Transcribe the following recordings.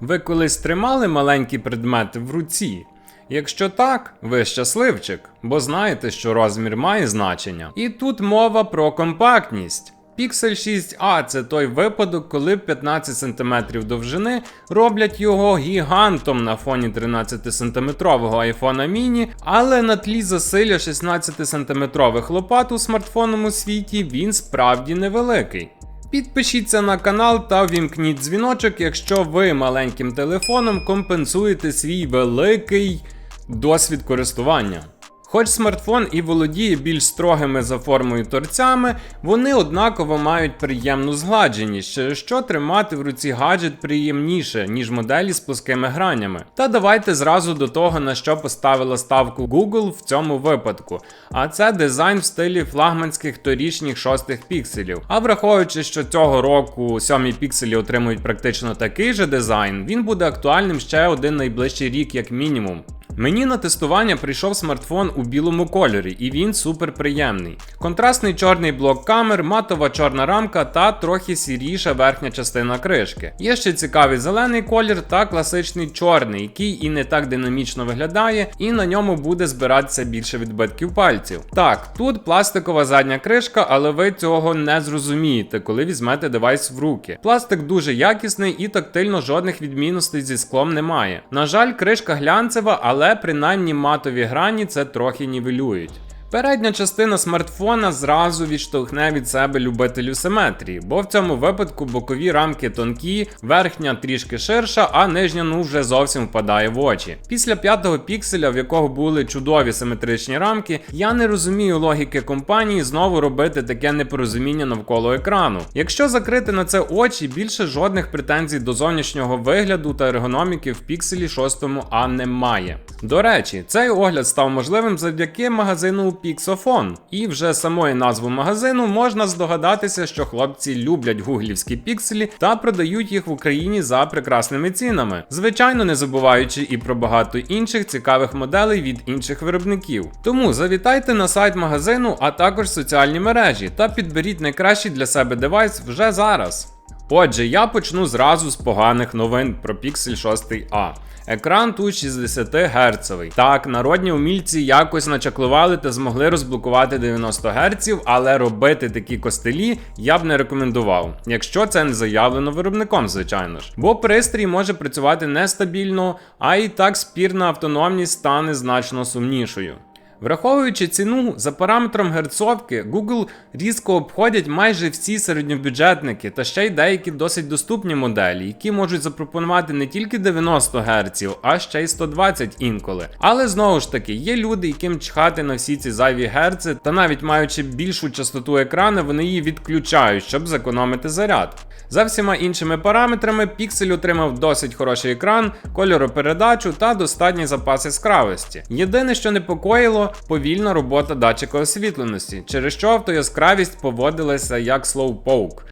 Ви колись тримали маленькі предмети в руці? Якщо так, ви щасливчик, бо знаєте, що розмір має значення. І тут мова про компактність. Pixel 6a це той випадок, коли 15 см довжини роблять його гігантом на фоні 13-сантиметрового iPhone mini, але на тлі засилля 16-сантиметрових лопат у смартфонному світі він справді невеликий. Підпишіться на канал та вімкніть дзвіночок, якщо ви маленьким телефоном компенсуєте свій великий досвід користування. Хоч смартфон і володіє більш строгими за формою торцями, вони однаково мають приємну згладженість, через що тримати в руці гаджет приємніше, ніж моделі з плоскими гранями. Та давайте зразу до того, на що поставила ставку Google в цьому випадку. А це дизайн в стилі флагманських торічніх шостих пікселів. А враховуючи, що цього року сьомі пікселі отримують практично такий же дизайн, він буде актуальним ще один найближчий рік, як мінімум. Мені на тестування прийшов смартфон у білому кольорі, і він супер приємний. Контрастний чорний блок камер, матова чорна рамка та трохи сіріша верхня частина кришки. Є ще цікавий зелений колір та класичний чорний, який і не так динамічно виглядає, і на ньому буде збиратися більше відбитків пальців. Так, тут пластикова задня кришка, але ви цього не зрозумієте, коли візьмете девайс в руки. Пластик дуже якісний і тактильно жодних відмінностей зі склом немає. На жаль, кришка глянцева, але принаймні матові грані це трохи нівелюють. Передня частина смартфона зразу відштовхне від себе любителю симетрії, бо в цьому випадку бокові рамки тонкі, верхня трішки ширша, а нижня ну вже зовсім впадає в очі. Після п'ятого пікселя, в якого були чудові симетричні рамки, я не розумію логіки компанії знову робити таке непорозуміння навколо екрану. Якщо закрити на це очі, більше жодних претензій до зовнішнього вигляду та ергономіки в пікселі 6 А немає. До речі, цей огляд став можливим завдяки магазину Pixofon. І вже самої назви магазину можна здогадатися, що хлопці люблять гуглівські пікселі та продають їх в Україні за прекрасними цінами. Звичайно, не забуваючи і про багато інших цікавих моделей від інших виробників. Тому завітайте на сайт магазину, а також соціальні мережі та підберіть найкращий для себе девайс вже зараз. Отже, я почну зразу з поганих новин про Pixel 6a. Екран тут 60 Гц. Так, народні умільці якось начаклували та змогли розблокувати 90 Гц, але робити такі костелі я б не рекомендував, якщо це не заявлено виробником, звичайно ж. Бо пристрій може працювати нестабільно, а і так спірна автономність стане значно сумнішою. Враховуючи ціну за параметром герцовки, Google різко обходять майже всі середньобюджетники та ще й деякі досить доступні моделі, які можуть запропонувати не тільки 90 Гц, а ще й 120 інколи. Але знову ж таки, є люди, яким чхати на всі ці зайві герци, та навіть маючи більшу частоту екрану, вони її відключають, щоб зекономити заряд. За всіма іншими параметрами, Pixel отримав досить хороший екран, кольоропередачу та достатній запас яскравості. Єдине, що непокоїло, повільна робота датчика освітленості, через що автояскравість поводилася як slowpoke.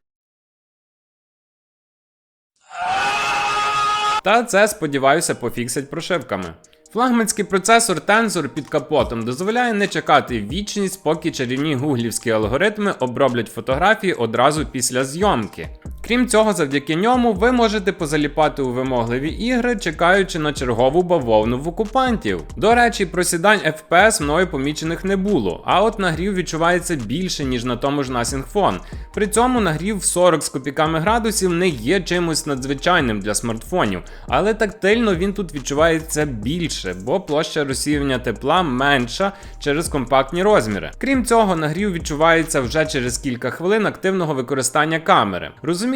Та це, сподіваюся, пофіксять прошивками. Флагманський процесор Tensor під капотом дозволяє не чекати вічність, поки чарівні гуглівські алгоритми оброблять фотографії одразу після зйомки. Крім цього, завдяки ньому ви можете позаліпати у вимогливі ігри, чекаючи на чергову бавовну в окупантів. До речі, просідань FPS мною помічених не було, а от нагрів відчувається більше, ніж на тому ж Nothing Phone. При цьому нагрів в 40 з копійками градусів не є чимось надзвичайним для смартфонів, але тактильно він тут відчувається більше, бо площа розсіювання тепла менша через компактні розміри. Крім цього, нагрів відчувається вже через кілька хвилин активного використання камери.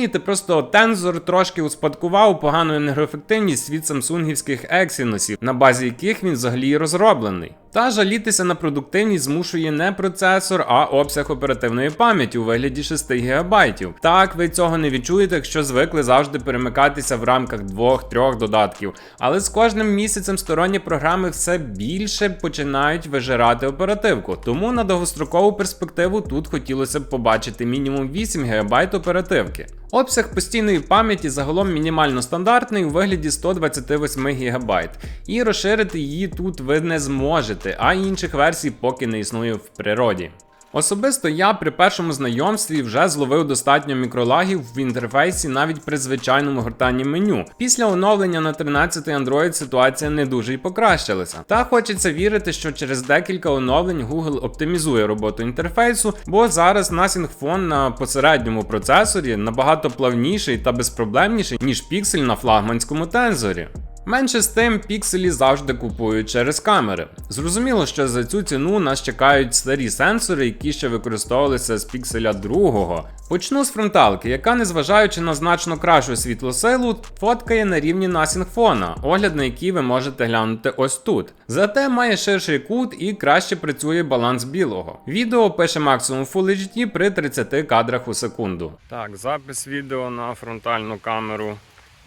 Розумієте, просто Tensor трошки успадкував погану енергоефективність від самсунгівських ексіносів, на базі яких він взагалі і розроблений. Та жалітися на продуктивність змушує не процесор, а обсяг оперативної пам'яті у вигляді 6 ГБ. Так, ви цього не відчуєте, якщо звикли завжди перемикатися в рамках 2-3 додатків. Але з кожним місяцем сторонні програми все більше починають вижирати оперативку. Тому на довгострокову перспективу тут хотілося б побачити мінімум 8 ГБ оперативки. Обсяг постійної пам'яті загалом мінімально стандартний у вигляді 128 ГБ, і розширити її тут ви не зможете, а інших версій поки не існує в природі. Особисто я при першому знайомстві вже зловив достатньо мікролагів в інтерфейсі навіть при звичайному гортанні меню. Після оновлення на 13-й Android ситуація не дуже й покращилася. Та хочеться вірити, що через декілька оновлень Google оптимізує роботу інтерфейсу, бо зараз Nothing Phone на посередньому процесорі набагато плавніший та безпроблемніший, ніж піксель на флагманському тензорі. Менше з тим, пікселі завжди купують через камери. Зрозуміло, що за цю ціну нас чекають старі сенсори, які ще використовувалися з пікселя другого. Почну з фронталки, яка, незважаючи на значно кращу світлосилу, фоткає на рівні Phone, огляд на який ви можете глянути ось тут. Зате має ширший кут і краще працює баланс білого. Відео пише максимум Full HD при 30 кадрах у секунду. Так, запис відео на фронтальну камеру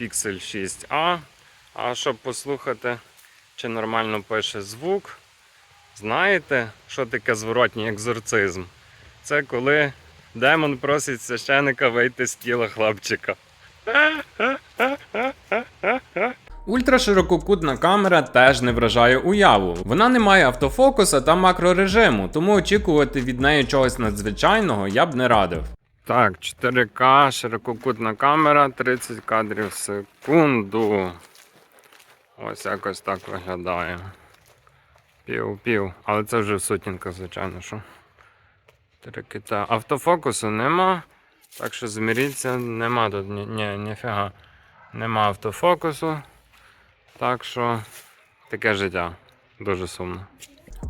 Pixel 6a. А щоб послухати, чи нормально пише звук, знаєте, що таке зворотній екзорцизм? Це коли демон просить священика вийти з тіла хлопчика. Ультраширококутна камера теж не вражає уяву. Вона не має автофокуса та макрорежиму, тому очікувати від неї чогось надзвичайного я б не радив. Так, 4К, ширококутна камера, 30 кадрів в секунду. Ось якось так виглядає. Пів-пів. Але це вже в звичайно, що. Три кита. Автофокусу нема. Так що зміріться, нема тут ні, ні, ніфіга. Нема автофокусу. Так що таке життя. Дуже сумно.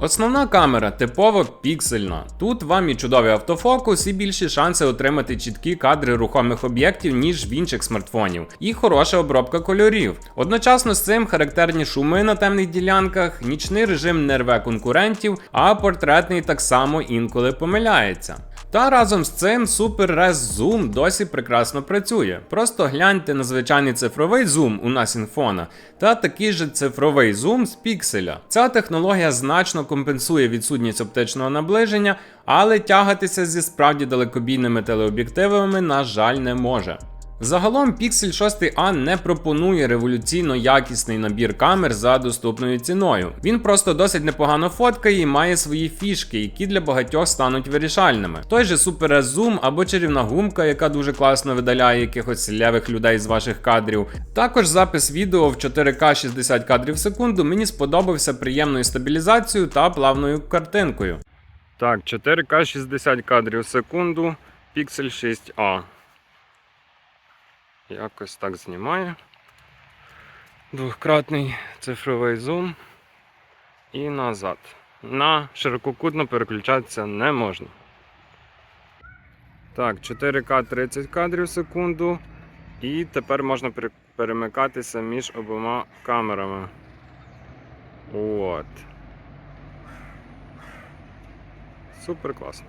Основна камера типово піксельна. Тут вам і чудовий автофокус, і більші шанси отримати чіткі кадри рухомих об'єктів, ніж в інших смартфонів, і хороша обробка кольорів. Одночасно з цим характерні шуми на темних ділянках, нічний режим не рве конкурентів, а портретний так само інколи помиляється. Та разом з цим Super Res Zoom досі прекрасно працює. Просто гляньте на звичайний цифровий зум у нас інфона та такий же цифровий зум з пікселя. Ця технологія значно компенсує відсутність оптичного наближення, але тягатися зі справді далекобійними телеоб'єктивами, на жаль, не може. Загалом Pixel 6a не пропонує революційно якісний набір камер за доступною ціною. Він просто досить непогано фоткає і має свої фішки, які для багатьох стануть вирішальними. Той же Zoom або чарівна гумка, яка дуже класно видаляє якихось лявих людей з ваших кадрів. Також запис відео в 4К 60 кадрів в секунду мені сподобався приємною стабілізацією та плавною картинкою. Так, 4К 60 кадрів в секунду, Pixel 6a. Якось так знімає. Двохкратний цифровий зум. І назад. На ширококутно переключатися не можна. Так, 4К 30 кадрів в секунду. І тепер можна перемикатися між обома камерами. От. Супер класно.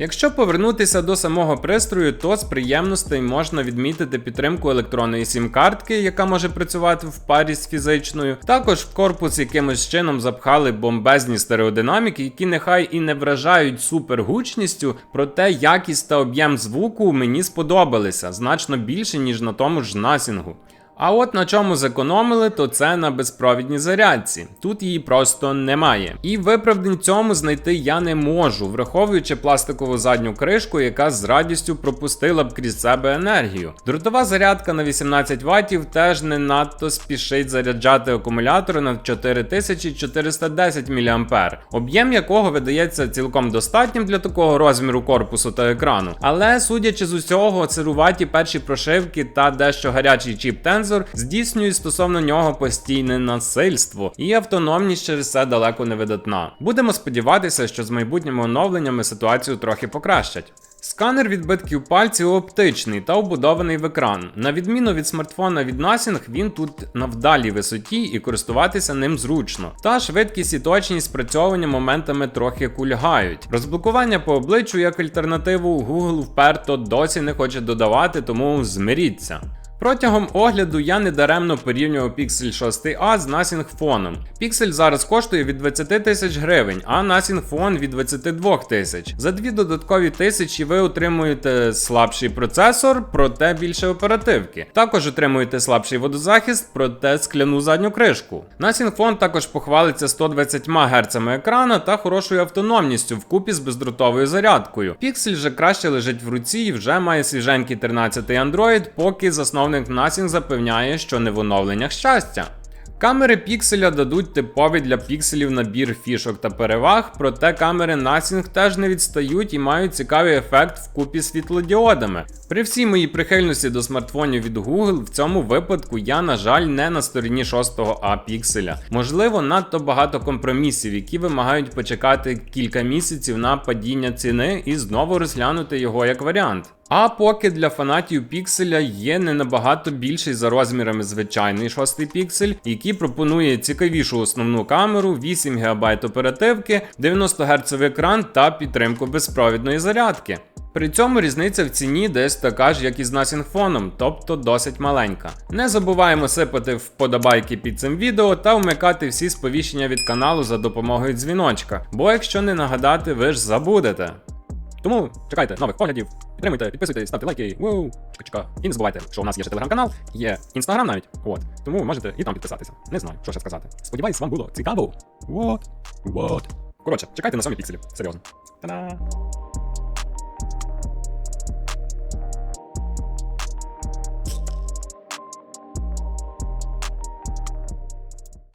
Якщо повернутися до самого пристрою, то з приємностей можна відмітити підтримку електронної сім-картки, яка може працювати в парі з фізичною. Також в корпус якимось чином запхали бомбезні стереодинаміки, які нехай і не вражають супергучністю, проте якість та об'єм звуку мені сподобалися значно більше, ніж на тому ж насінгу. А от на чому зекономили, то це на безпровідній зарядці. Тут її просто немає. І виправдань цьому знайти я не можу, враховуючи пластикову задню кришку, яка з радістю пропустила б крізь себе енергію. Дротова зарядка на 18 Вт теж не надто спішить заряджати акумулятор на 4410 мА, об'єм якого видається цілком достатнім для такого розміру корпусу та екрану. Але судячи з усього, сируваті перші прошивки та дещо гарячий чіп Tensor здійснюють стосовно нього постійне насильство, і автономність через це далеко не видатна. Будемо сподіватися, що з майбутніми оновленнями ситуацію трохи покращать. Сканер відбитків пальців оптичний та вбудований в екран. На відміну від смартфона від Nothing, він тут на вдалій висоті і користуватися ним зручно. Та швидкість і точність спрацьовування моментами трохи кульгають. Розблокування по обличчю як альтернативу Google вперто досі не хоче додавати, тому змиріться. Протягом огляду я недаремно порівнював Pixel 6a з Nothing Phone. Pixel зараз коштує від 20 тисяч гривень, а Nothing Phone від 22 тисяч. За дві додаткові тисячі ви отримуєте слабший процесор, проте більше оперативки. Також отримуєте слабший водозахист, проте скляну задню кришку. Nothing Phone також похвалиться 120 Гц екрана та хорошою автономністю вкупі з бездротовою зарядкою. Pixel же краще лежить в руці і вже має свіженький 13 Android, поки засновник Nothing запевняє, що не в оновленнях щастя. Камери пікселя дадуть типовий для пікселів набір фішок та переваг, проте камери Nothing теж не відстають і мають цікавий ефект вкупі з світлодіодами. При всій моїй прихильності до смартфонів від Google, в цьому випадку я, на жаль, не на стороні 6-го А пікселя. Можливо, надто багато компромісів, які вимагають почекати кілька місяців на падіння ціни і знову розглянути його як варіант. А поки для фанатів пікселя є не набагато більший за розмірами звичайний шостий піксель, який пропонує цікавішу основну камеру, 8 ГБ оперативки, 90 Гц екран та підтримку безпровідної зарядки. При цьому різниця в ціні десь така ж, як і з Phone, тобто досить маленька. Не забуваємо сипати вподобайки під цим відео та вмикати всі сповіщення від каналу за допомогою дзвіночка, бо якщо не нагадати, ви ж забудете. Тому чекайте нових поглядів, підтримуйте, підписуйтесь, ставте лайки. Воу, чека-чека. І не забувайте, що у нас є ще телеграм-канал, є інстаграм навіть. От. Тому можете і там підписатися. Не знаю, що ще сказати. Сподіваюсь, вам було цікаво. What? What? Коротше, чекайте на самі пікселі. Серйозно. Та-да!